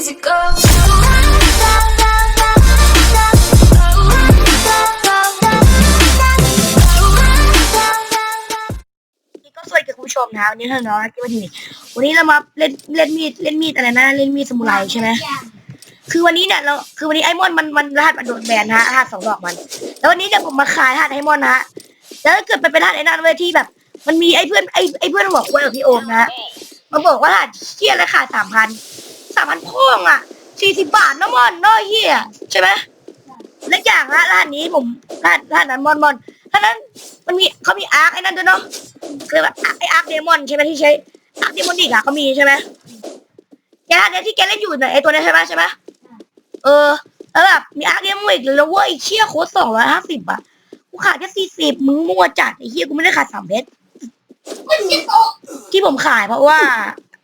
easy go. นี่ก็สวัสดีกับคุณผู้ชมนะวันนี้เธอน้องกิวันนี้วันนี้เรามาเล่นเล่นมีดเล่นมีดอะไรนะเล่นมีดสมุไรใช่ไหมคือวันนี้เนี่ยเราคือวันนี้ไอ้มอนมันมันรหัสมันโดนแบนนะฮะรหัสสองดอกมัน แล้ววันนี้เนี่ยผมมาขายรหัสไอ้มอนนะฮะแล้วถ้าเกิดไปเป็นรหัสไอ้นั่นเว้ยที่แบบ มันมีไอ้เพื่อนไอ้ไอ้เพื่อนบอกว่ากับพี่โอมนะฮะมาบอกว่ารหัสเชี่ยราคาสามพันสามพันพ่องอะสี่สิบบาทนะมอนน้อยเฮียใช่ไหมและอย่างฮะรหัสนี้ผมรหัสรหัสนั้นมอนมอนท่านั้นมันมีเขามีอาร์คไอ้นั่นด้วยเนาะคือแบบไออาร์คเดมอนใช่ไหมที่ใช้อาร์คเดมอนอีกอะเขามีใช่ไหมแกเนี่ยที่แกเล่นอยู่เนี่ยไอตัวนี้ใช่ไหมใช่ไหมเออแล้วแบบมีอาร์คเดมอนอีกแล้วเว้ยเชี่ยโค้ดสองร้อยห้าสิบอะกูขาดแค่สี่สิบมึงมั่วจัดไอ้เหี้ยกูไม่ได้ขาดสามเพชรที่ผมขายเพราะว่า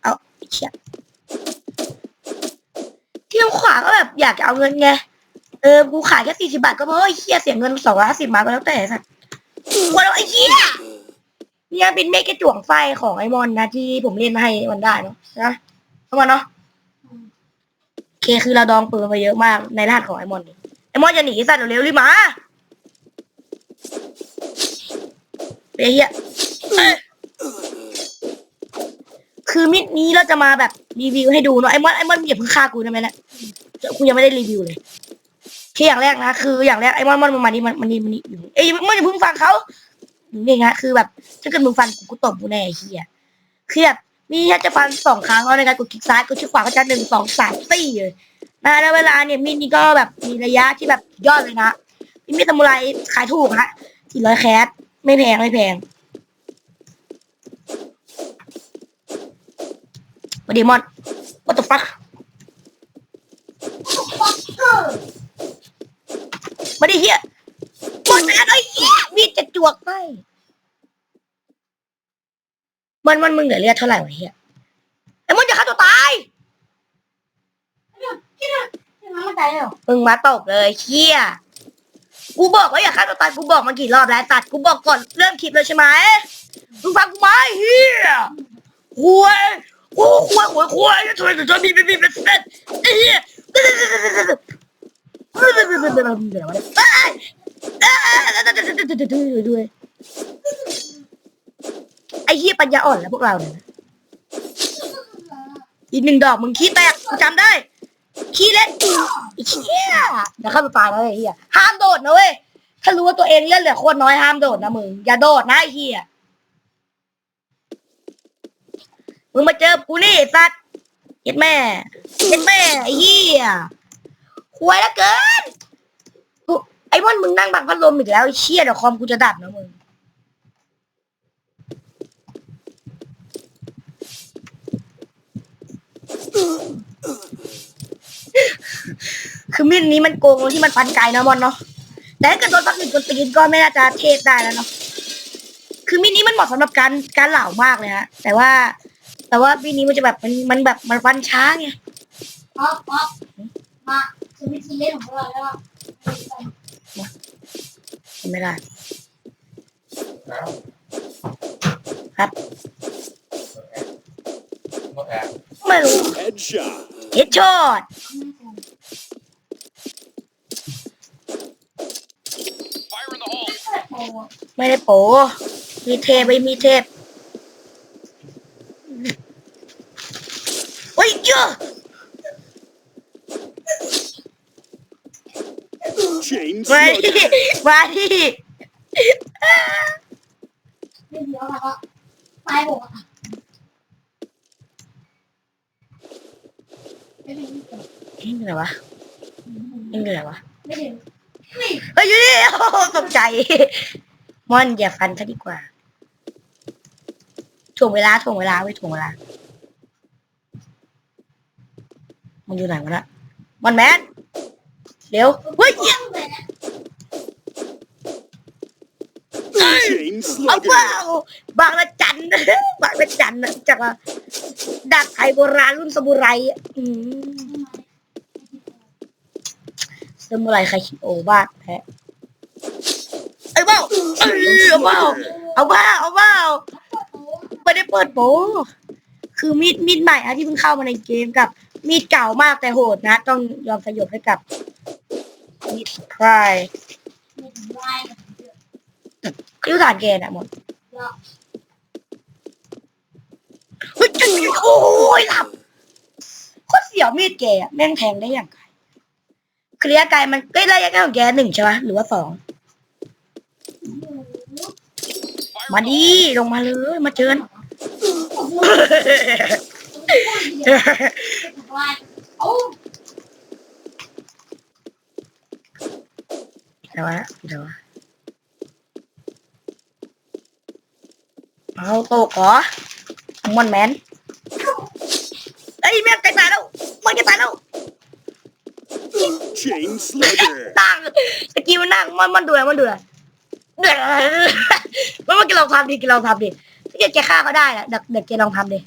เอาไอ้เชี่ย ที่ผมขวาก็แบบอยากจะเอาเงินไง เออ กูขายแค่สี่สิบาทก็เพราะว่าไอ้เหี้ยเสียเงินสองร้อยห้าสิบมาก็แล้วแต่สัตว์วันละไอ้เหี้ยเนี่ยเป็นเมฆกระจ่วงไฟของไอมอนนะที่ผมเล่นมาให้มันได้เนาะนะเข้ามาเนาะโอเคคือเราดองปืนมาเยอะมากในรหัสของไอมอนนี่ไอมอนจะหนีสัตว์เร็วๆรีบมาเฮียเอ้ยคือมิดนี้เราจะมาแบบ รีวิวให้ดูเนาะไอ้มอนไอ้มอนอย่าเพิ่งฆ่ากูได้ไหมเนะกูยังไม่ได้รีวิวเลยแค่อย่างแรกนะคืออย่างแรกไอ้มอนมอนมันมานี่มันมันนี่มันนี่อยู่เอ้ยมันอย่าเพิ่งฟังเขานี่ฮะคือแบบถ้าเกิดมึงฟันกูกูตบกูแน่เฮียคือแบบมีแค่จะฟันสองครั้งแล้วในการกดคลิกซ้ายกดคลิกขวาก็จะหนึ่งสองสามสี่เลยนะแล้วเวลาเนี่ยมีดนี่ก็แบบมีระยะที่แบบยอดเลยนะมีมีดสมุไรขายถูกฮะสี่ร้อยแคสไม่แพงไม่แพง มาดีมอน what the fuck มาดิเฮียหมดแล้วไอ้เหี้ยมีดจะจวกไปมันมันมึงเหลือเลือดเท่าไหร่วะเฮียไอ้มึงจะฆ่าตัวตายไม่ตายแล้วมึงมาตกเลยเฮียกูบอกว่าอย่าฆ่าตัวตายกูบอกมากี่รอบแล้วตัดกูบอกก่อนเริ่มคลิปเลยใช่ไหมมึงฟังกูไหมเฮียหวย โอ้หวยหวยหวยทำไมถึงจะมีมีมีเป็นเส้นไอ้เฮียเอ้ยด้วยไอ้เหี้ยปัญญาอ่อนแล้วพวกเราเนี่ยอีกหนึ่งดอกมึงขี้แตกกูจำได้ขี้เล่นอ้เหี้ยเดี๋ยวเข้าไปตายแล้วไอ้เหี้ยห้ามโดดนะเว้ยถ้ารู้ว่าตัวเองเล่นเหลือโคตรน้อยห้ามโดดนะมึงอย่าโดดนะไอ้เหี้ย มึงมาเจอกูนี่สัตว์เห็นแม่เห็นแม่ไอ้เหี้ยควยแล้วเกินกูไอ้มอนมึงนั่งบังพัดลมอีกแล้วไอ้เชี่ยเดี๋ยวคอมกูจะดับนะมึงคือมีดนี้มันโกงที่มันฟันไกลนะมอนเนาะแต่ถ้าเกิดโดนฟักหนึ่งคนตีนก็ไม่น่าจะเทศได้แล้วเนาะคือมีดนี้มันเหมาะสำหรับการการเหล่ามากเลยฮะแต่ว่า แต่ว่ามีดนี้มันจะแบบมันมันแบบมันฟันช้าไงป๊อปป๊อปมาคือวิธีเล่นของเราแล้วไม่ได้แล้วครับหมดแอบไม่รู้ Headshot. เฮดช็อต Fire in the hole. โอ้ไม่ได้โปมีเทปไปมีเทปโอ้ยเยอะ Chain มาดิ slugger. มาดิไม่เดียวแล้วก็ตายหมดอะไม่ถึงเอ็งอะไรวะเอ็งอะไรวะไม่ถึงเฮ้ยอยู่นี่โอ้โหตกใจมอนอย่าฟันซะดีกว่าถ่วงเวลาถ่วงเวลาไว้ถ่วงเวลา มันอยู่ไหนวะนะมอนแมนเร็วเฮ้ยเหี้ย Chain เอาเปล่าบางละจันบางละจันนะจากว่าดักไทยโบราณรุ่นสมุไรอืมสมุไรใครคิดโอบ้าแพ้ไอ้เบ้าเอ้ยเอาเบ้าเอาเบ้าเอาเบ้าไม่ได้เปิดโปคือมีดมีดใหม่อะที่เพิ่งเข้ามาในเกมกับ มีดเก่ามากแต่โหดนะ ต้องยอมสยบให้กับมีดใครไม่ถึงไล่กันเย ยุทธานเกณฑ์อะหมดเฮ้ยจะโอ้ยหลับโคตรเสียวมีดแกอะแม่งแทงได้อย่างไรเคลียร์ไกลมันเอ้ระยะไกลของแกหนึ่งใช่ไหมหรือว่าสองมาดีลงมาเลยมาเชิญโอ้โหไล่โอ้เดี๋ยวนะเดี๋ยวนะ เอาโตกเหรอมอนแมนเอ้ยแม่งใกล้ตายแล้วมันจะตายแล้ว Chain Slugger. นั่งตะกี้มันนั่งมันมันดูอะไรมันดูอะไรเดือดมันมันกินลองทำดิกินลองทำดิถ้าเกิดแกฆ่าเขาได้อะเด็กเด็กแกลองทำดิ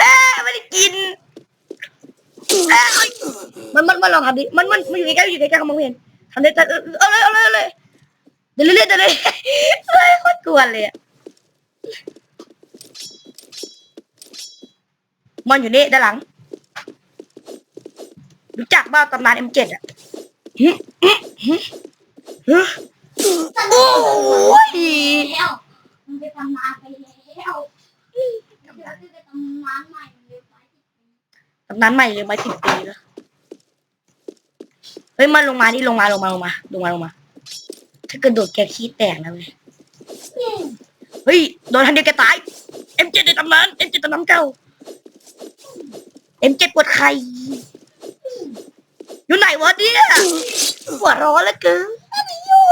เอ้ยไม่ได้กินเอ้ยมันมันมันลองทำดิมันมันมันอยู่ใกล้ๆอยู่ใกล้ๆเขามองไม่เห็น ทำได้แต่เอาเลยเอาเลยเอาเลยเดี๋ยวเรื่อยเดี๋ยวเลยเฮ้ยโคตรกวนเลยอะมันอยู่นี่ด้านหลัง รู้จักบ้าตำนาน M7 อะหึหึหึหึโอ้ยแล้วมันไปทำงานไปแล้วเดี๋ยวจะทำงานใหม่เลยไปตำนานใหม่เลยมาสิบปีแล้ว เฮ้ยมันลงมานี่ลงมาลงมาลงมาลงมาลงมา ถ้ากระโดดแกขี้แตกนะเว้ยเฮ้ยโดนทันเดียวแกตาย M7 ในตำนาน M7 ตำนานเก่า M7 ปวดไข่อยู่ไหนวะเนี่ยปวดร้อนแล้วเกินอยู่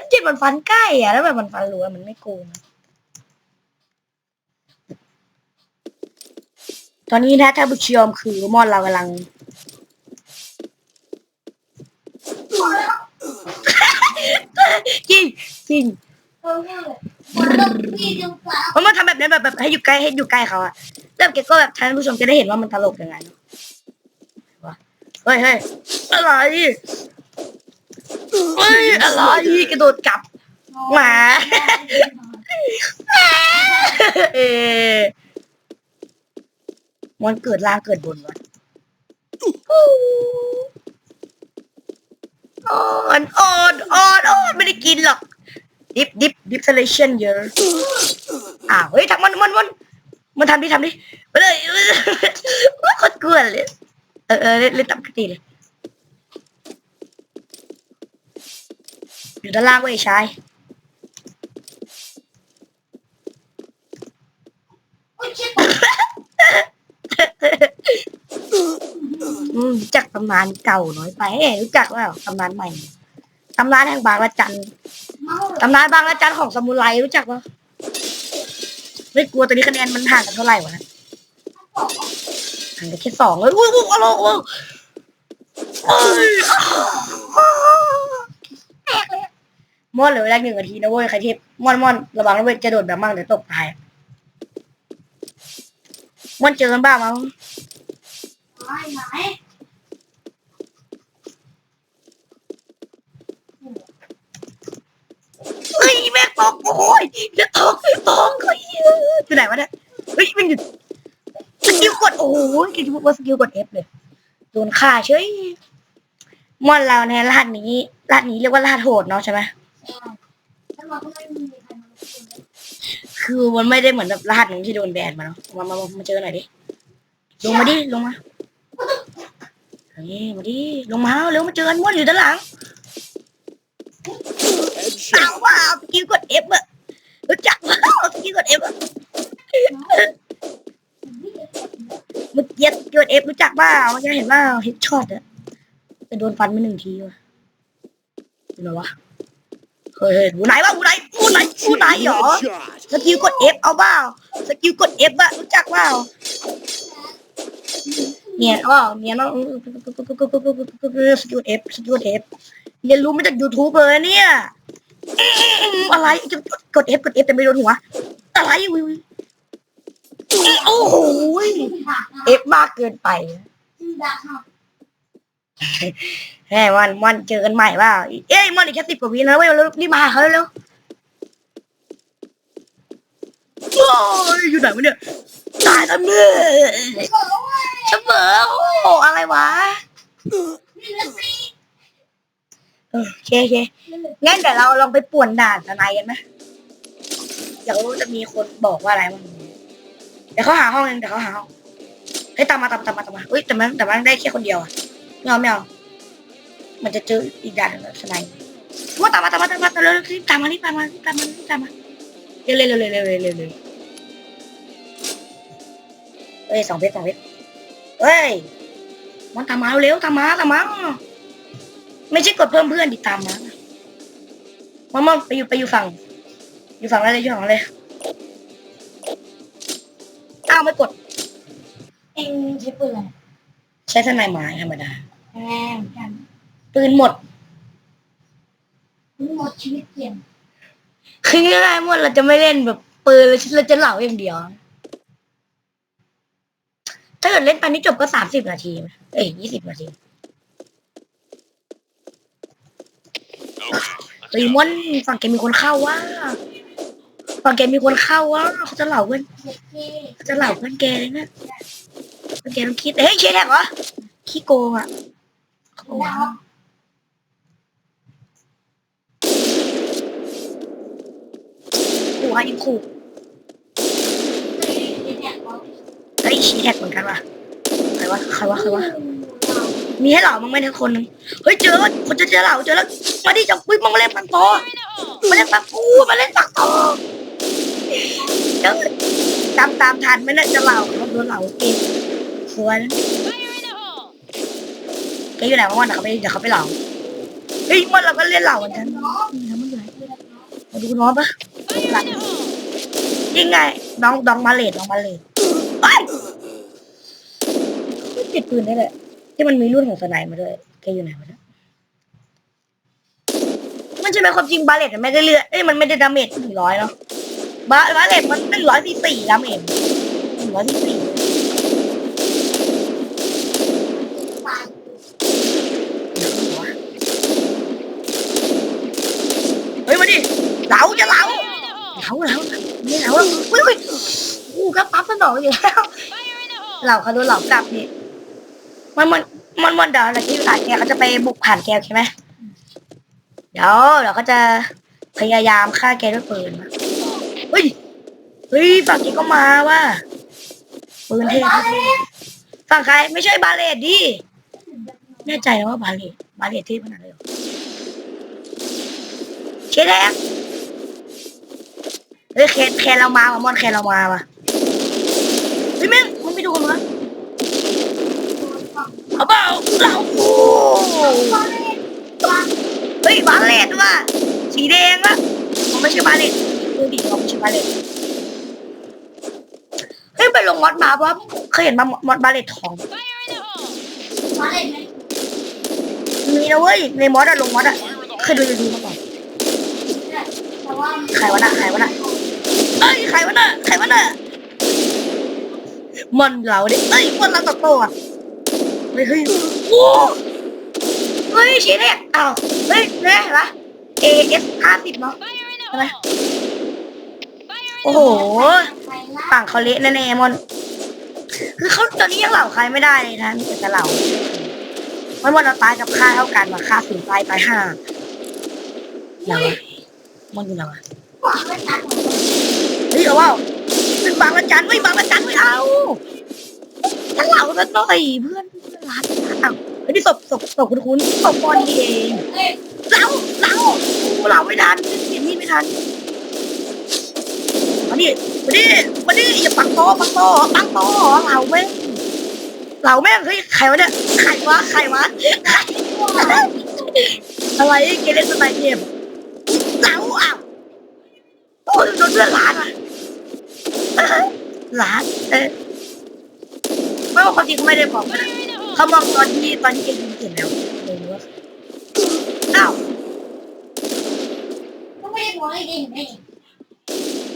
M7 มันฟันใกล้อะแล้วแบบมันฟันรัวมันไม่โกงตอนนี้นะท่านผู้ชมคือมอนเรากำลัง จริงจริงเออมันต้องมีดูฟ้ามันมาทำแบบนี้แบบแบบให้อยู่ใกล้ให้อยู่ใกล้เขาอะแล้วแกก็แบบท่านผู้ชมจะได้เห็นว่ามันตลกยังไงเนอะวะเฮ้ยเฮ้ยอะไรเฮ้ยอะไรกระโดดกลับหมาเออมันเกิดล่างเกิดบนวะอ่อนอ่อนอ่อนอ่อนไม่ได้ กินหรอกดิฟดิฟดิฟเซเลชันเยอะอ้าวเฮ้ยทำมันมันมันมันทำดิทำดิไปเลยว่าโคตรกลัวเลยเออเออเล่นตามปกติเลยอยู่ด้านล่างเว้ยชายรู้จักตำนานเก่าน้อยไปรู้จักว่าตำนานใหม่ ตำนานแห่งบางละจันตำนานบางละจันของสมุไรรู้จักปะไม่กลัวตัวนี้คะแนนมันห่างกันเท่าไหร่วะนะห่างกันแค่สองเลยอุ้ยอุ้ยอะไรวะเอ้ยมอนเหลือเวลาหนึ่งนาทีนะเว้ยใครที่มอนมอนระวังนะเว้ยจะโดดแบบมั่งเดี๋ยวตกตายมอนเจอกันบ้างมั้ง ไหนไหน เฮ้ ยแม่งตกโอ้ยจะตกตกเฮ้ยอยู่ไหนวะเนี่ยเฮ้ยมันอยู่สกิลกดโอ้โหคิดว่าสกิลกด F เลยโดนฆ่าเฉยมอนเราในรหัสนี้รหัสนี้เรียกว่ารหัสโหดเนาะใช่ไหมคือมันไม่ได้เหมือนแบบรหัสหนึ่งที่โดนแบนมาเนาะมามามาเจอหน่อยดิลงมาดิลงมาเฮ้ยมาดิลงมาเร็วมาเจอกันมอนอยู่ด้านหลัง Headshot. เอาว่าสกิลกด F อะรู้จักว่าสกิลกด F อะเมื่อกี้เกิดเอฟรู้จักเปล่าเมื่อกี้เห็นว่าเฮดช็อตอะแต่โดนฟันไปหนึ่งทีว่ะอยู่ไหนวะเฮ้ยเฮ้ยหูไหนวะหูไหนหูไหนหูไหนหรอ Headshot. สกิลกดเอฟเอาเปล่าสกิลกดเอฟอะรู้จักเปล่า เนี่ยอ๋อเนี่ยน้องสกิลเอฟสกิลเอฟเรียนรู้มาจากยูทูบเลยเนี่ยอะไรกดเอฟกดเอฟแต่ไม่โดนหัว อะไรวิวโอ้โหเอฟมากเกินไปแหมมันมันเจอกันใหม่ว่าเอ้ยมันอีกแค่สิบกว่าวิแล้วเว้ยเรารีบมาหาเขาเร็ว ยอยู่ไหนวะเนี่ย ตายแล้วเนี่ยเสมอโอ้อะไรวะ โอเคโอเคงั้นเดี๋ยวเราลองไปป่วนด่านทนายกันไหมอยากรู้จะมีคนบอกว่าอะไรบ้างเดี๋ยวเขาหาห้องเองเดี๋ยวเขาหาห้องเฮ้ยตามมาตามตามมาตามมาเฮ้ยแต่มันแต่มันได้แค่คนเดียวอะไม่เอาไม่เอามันจะเจออีกด่านหนึงทนายว่าตามมาตามมาตามมาตามมาเร็วๆรีบตามมารีบตามมารีบตามมารีบตามมา เร็วเร็วเร็วเร็วเร็วเร็วเอ้ยสองเพชรสองเพชรเฮ้ยมันทำมาเร็วทำมมาตามมาไม่ใช่กดเพิ่มเพื่อนดิตามมามามงไปอยู่ไปอยู่ฝั่ง อยู่ฝั่งอะไรอยู่ฝั่งอะไรอ้าวไม่กด เองใช้ปืนใช้ทนายไม้ธรรมดาแรงกันปืนหมดปืนหมดชีวิตเปลี่ยน คือง่ายๆมดเราจะไม่เล่นแบบปืนเราจะเหล่าอย่างเดียว ถ้าเกิดเล่นไปนี่จบก็สามสิบนาทีเอ้ยยี่สิบนาทีเฮ้ยมอนฝั่งแกมีคนเข้าว่าฝั่งแกมีคนเข้าว่าเขาจะเหล่าเพื่อนเขาจะเหล่าเพื่อนแกเลยนะเพื่อนแกต้องคิดเฮ้ยเชนแหกเหรอขี้โกงอะโกง แล้วอะขู่ให้ยิงขู่เนี่ยเขาเฮ้ยชี้แท็กเหมือนกันว่ะใครวะใครวะใครวะมีให้เหล่ามั้งไหมทั้งคนนึงเฮ้ยเจอแล้วคนจะเจอเหล่าเจอแล้วมาดิจังปุ้ยมึงเล่นปังโตมาเล่นปังกูมาเล่นปังโตเจอตามตามทันไม่น่าจะเหล่าเขาโดนเหล่าเองสวนะแกอยู่ไหนวะวันเดี๋ยวเขาไปเดี๋ยวเขาไปเหล่าเฮ้ยมันเราก็เล่นเหล่าเหมือนกันมันอยู่ไหนมาดูน้องปะ ยังไงน้องน้องมาเลดน้องมาเลดไปติดปืนได้เลยที่มันมีรุ่นของสไนมาด้วยแกอยู่ไหนวะเนี่ยมันใช่ไหมความจริงบาเลตมันไม่ได้เลือดเอ้ยมันไม่ได้ดาเมจถึงร้อยเนาะบาบาเลตมันหนึ่งร้อยสี่สี่ดาเมจหนึ่งร้อยสี่สี่ ตาย เฮ้ยมาดิเหลาจะเหลาเหลาเหลา นี่เหลาเฮ้ยเฮ้ยกูก็ปั๊บสนองอยู่แล้วเหลาเขาโดนเหลากลับนี่มันมันมันมันเดี๋ยวอะไรที่หลานแกเขาจะไปบุกผ่านแกใช่ไหมเดี๋ยวเดี๋ยวเขาจะพยายามฆ่าแกด้วยปืนมาเฮ้ยเฮ้ยฝั่งแกก็มาว่ะปืนเท่ฝั่งใครไม่ใช่บาเลตดิแน่ใจนะว่าบาเลตบาเลตเท่ขนาดเลยเหรอเชดแดงเฮ้ยแคนแคนเรามาว่ะมอนแคนเรามาว่ะเฮ้ยแม่งมึงไปดูกันวะเอาเปล่าเราโอ้เฮ้ยบาเลตว่ะสีแดงว่ะมันไม่ใช่บาเลตดูดิมันไม่ใช่บาเลตเฮ้ยไปลงมอดมาปะเคยเห็นมามอดบาเลตทองมาเล่นไหมมีนะเว้ยในมอดอะลงมอดอะเคยดูดูมาก่อนแต่ว่าใครวะน่ะใครวะน่ะ อ้ยใครวะน่ะใครวะน่ะมอนเราดิเอ้ยมอนเราตกโตอะเฮ้ยเฮ้ยโอ้เฮ้ยเชนเนี่ยอ้าวเฮ้ยเนี่ยเห็นปะ AS ห้าสิบเนาะใช่ไหมโอ้โหไปละฝั่งเขาเละแน่ๆมอนคือเขาตอนนี้ยังเหล่าใครไม่ได้เลยนะมีแต่จะเหล่ามันมันเราตายกับค่าเท่ากันว่ะค่าศูนย์ตายตายห้าไหนวะมันอยู่ไหนวะ กว่าไม่ตัดของ เฮ้ยเอว่าเป็นบางระจันเว้ยบางระจันไม่เอาถ้าเหล่าซะหน่อยเพื่อนเพื่อนรักอ้าวเฮ้นี่ศพศพศพคุณคุณศพปอนี่เองเหล่าเหล่าเหล่าไม่ทันเห็นมีดไม่ทันมาดิมาดิมาดิอย่าปังโตปังโตปังโตเหล่าแม่งเหล่าแม่งเฮ้ยใครวะเนี่ยใครวะใครวะใครอะไรเกเรสไตล์เกมเหล่าอ้าวโอ้ยโดนเพื่อนหลานอะ หลานเออไม่ว่าความจริงเขาไม่ได้บอกนะเขามองตอนที่ตอนที่เกมยิงเสร็จแล้วเออว่าอ้าวก็ไม่ได้บอกให้เล่นได้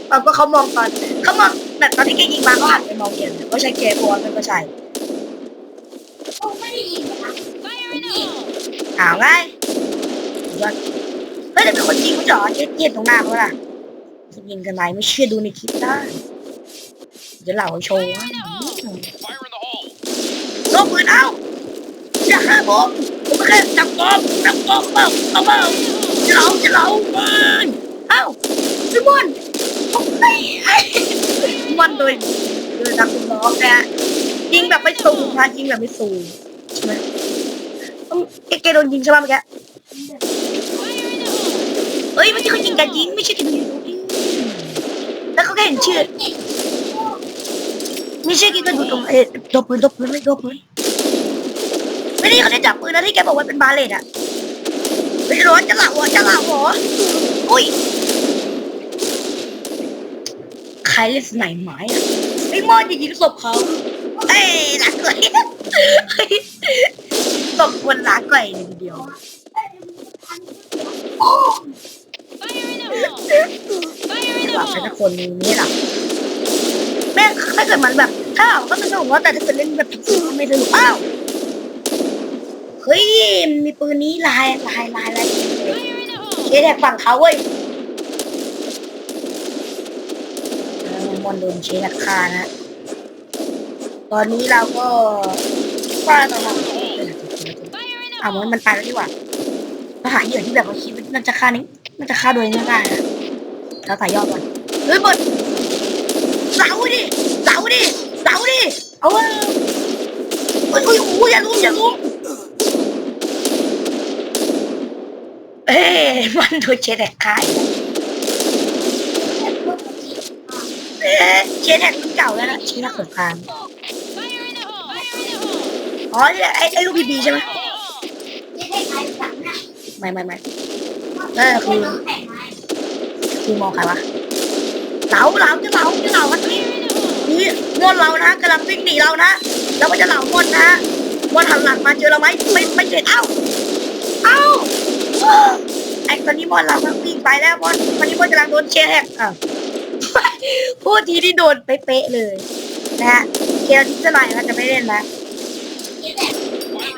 ตอนก็เขามองตอนเขามองแต่ตอนที่เกยิงมาเขาหันไปมองเกมเขาใช้เกมบอลเป็นก็ใช่โอ้ไม่ได้ยินนะอ้าวไงดยอดเฮ้ยแต่เป็นคนจริงไม่จอเจ็ดเจ็ดตรงหน้าเขาล่ะยิงกันไหมไม่เชื่อดูในคลิปได้ เดี๋ยวเหล่าโชว์นะ Fire in the hole. โลกปืนเอ้าอย่าฆ่าผมผมแค่จับกบจับกบเปล่าเอาเปล่าจะเหลาจะเหลาไปเอ้าพี่มอนโอ้ยไอ้มอนโดยโดยนักคุณน้องนะฮะยิงแบบไม่สูงนะยิงแบบไม่สูงใช่ไหมต้องเอเกโดนยิงใช่ไหมเมื่อกี้เอ้ยไม่ใช่เขายิงกันยิงไม่ใช่กันยิงแล้วเขาก็เห็นชื่อ ไม่ใช่กินกระดูกตรงเอ๊ะตัวปืนตัวปืนไม่ตัวปืนไม่ได้เขาได้จับปืนนะที่แกบอกว่าเป็นบาเลตอะไม่ร้อนจะหลับหัวจะหลับหัวอุ้ยใครเล่นสไนไม้อะไอ้มอนจะยิงศพเขาเอ้ยลักก่อยเฮ้ยศพคนลักก่อยเลยทีเดียวหลับไปสักคนนึงนี่หลับ แม่งถ้าเกิดมันแบบถ้าก็สนุกว่าแต่ถ้าเกิดเล่นแบบสุดๆไม่สนุกอ้าวเฮ้ยมีปืนนี้ลายลายลายลายเอ๊ะแต่ฝั่งเขาเว้ยเออมอนโดนเชนักคานะตอนนี้เราก็ว่าต่อมาเอามันมันตายแล้วดีกว่าเราหาเหยื่อที่แบบว่าคิดว่าน่าจะฆ่านี้น่าจะฆ่าโดยง่ายๆนะเราต่ายอดก่อนเฮ้ยบดเสา ดิเสาดิเสาดิเอาเว้ยเฮ้ยเฮ้ยโอ้ยอย่าลุมอย่าลุมเอ้ยมันโดนเชนแหกคายเอ๊ะเชนแหกรุ่นเก่าแล้วนะเชนแหกสงครามอ๋อนี่แหละไอ้ไอ้ลูกบีบีใช่ไหมไม่ไม่ไม่ไม่เออคือคือมองใครวะเหลาเหลาจะเหลาจะเหลาวันนี้ มอนเรานะกำลังวิ่งหนีเรานะแล้วก็จะเหลามอนนะมอนหันหลังมาเจอเราไหมไม่ไม่เห็นเอ้าเอ้าเออไอ้ตอนนี้มอนเราวิ่งไปแล้วมอนตอนนี้มอนกำลังโดนเชียร์แฮกอะพูดทีที่โดนเป๊ะๆเลย นะฮะเกียร์ที่จะไหนเราจะไม่เล่นแล้ว Fire in the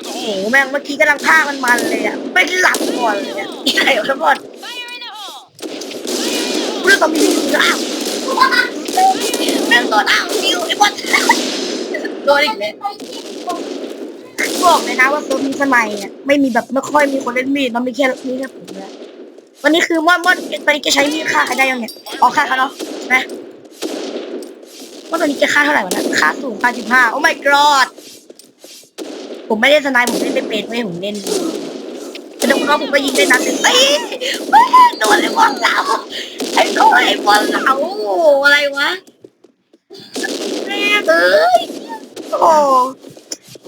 โอ้โห hole. แม่งเมื่อกี้กำลังพามันมันเลยอะไม่ได้หลับก่อนเลยอะที่ไหนวะบอลเรื่องตอนมีอยู่อ้าว แม่งโดนอ้าวนิวไอ้บอลโดนอีกแล้วบอกเลยนะว่าเซิร์ฟมีสมัยอะไม่มีแบบไม่ค่อยมีคนเล่นมีดมันมีแค่มีแค่ผมนะวันนี้คือม่อนม่อนตอนนี้แกใช้มีดฆ่าใครได้ยังเนี่ยออกฆ่าเขาเนาะนะว่าตอนนี้แกฆ่าเท่าไหร่วะเนะฆ่าสูงฆ่าสิบห้าโอ้ my god ผมไม่ได้สไนด์ผมเล่นไม่เป็นไม่ผมเล่น แต่ตรงเขาผมก็ยิงได้นัดหนึ่งเอ้ยเฮ้ยโดนไอ้บอลเราไอ้โดนไอ้บอลเราอะไรวะแม่งเอ้ยโอ้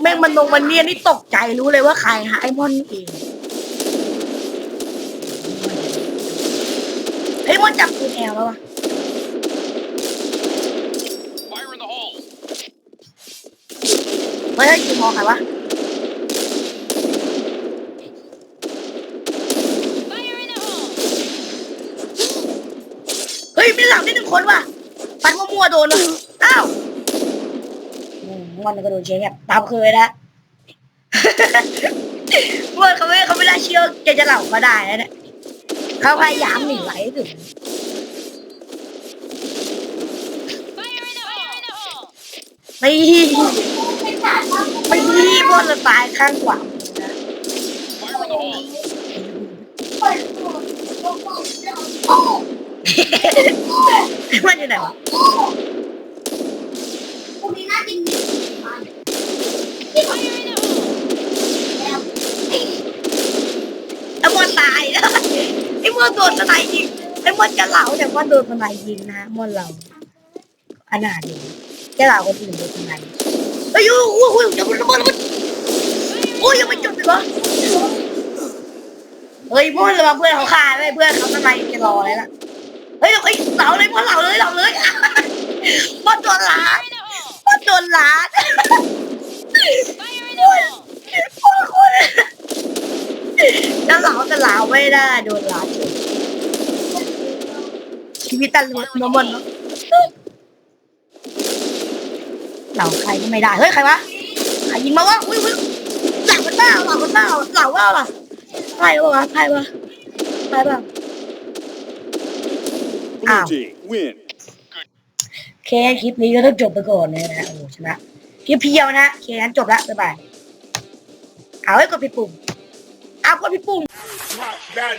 แม่งมันลงมันเนียนนี่ตกใจรู้เลยว่าใครฮะไอ้มอนนี่เองไอ้ยมอนจับปืนแอลแล้ววะ Fire in the hole. เฮ้ยเฮ้ยยิงมองใครวะเฮ้ย มีหลังได้หนึ่งคนว่ะฟันมั่วๆโดนเลยอ้าวอืมมอนก็โดนเช็คแบบตามเคยนะมอนเขาไม่เขาไม่ได้เชื่อแกจะเหล่าเขาได้แล้วเนี่ยเขาพยายามหนีไหลถึงไม่เป็นสารว่าไม่ที่มอนจะตายข้างขวานะ มันอยู่ไหนวะโอ้คุณมีหน้าจริงที่ผมแล้วไอ้มอนตายนะไอ้มอนโดนสไนยิงไอ้มอนจะเหลาแต่มอนโดนสไนยิงนะมอนเราอนาถดีจะเหลาคนอื่นโดนสไนเอ้ยโอ้โหเดี๋ยวมันระเบิดระเบิดโอ้ยยังไม่จบอีกเหรอเฮ้ยมอนระวังเพื่อนเขาฆ่าไม่เพื่อนเขาสไนจะรอเลยล่ะ เฮ้ยเฮ้ยเหลาเลยมอเหลาเลยเหลาเลยมอโดนหลานมอโดนหลานโอ้ยโคตรจะเหลาจะเหลาไม่ได้โดนหลานชีวิตตันรถนมอนเนาะเหลาใครก็ไม่ได้เฮ้ยใครวะใครยิงมาวะอุ้ยอุ้ยหลังมันเปล่าหลังมันเปล่าเหลาเปล่าล่ะใครวะใครวะใครเป ล่า Blue Ow. team win. เคคลิปนี้ก็ต้องจบไปก่อนนะฮะโอ้โหชนะเพียวๆนะโอเคงั้นจบละบ๊ายบายเอาไว้กดผิดปุ่มเอากดผิดปุ่ม Drop that.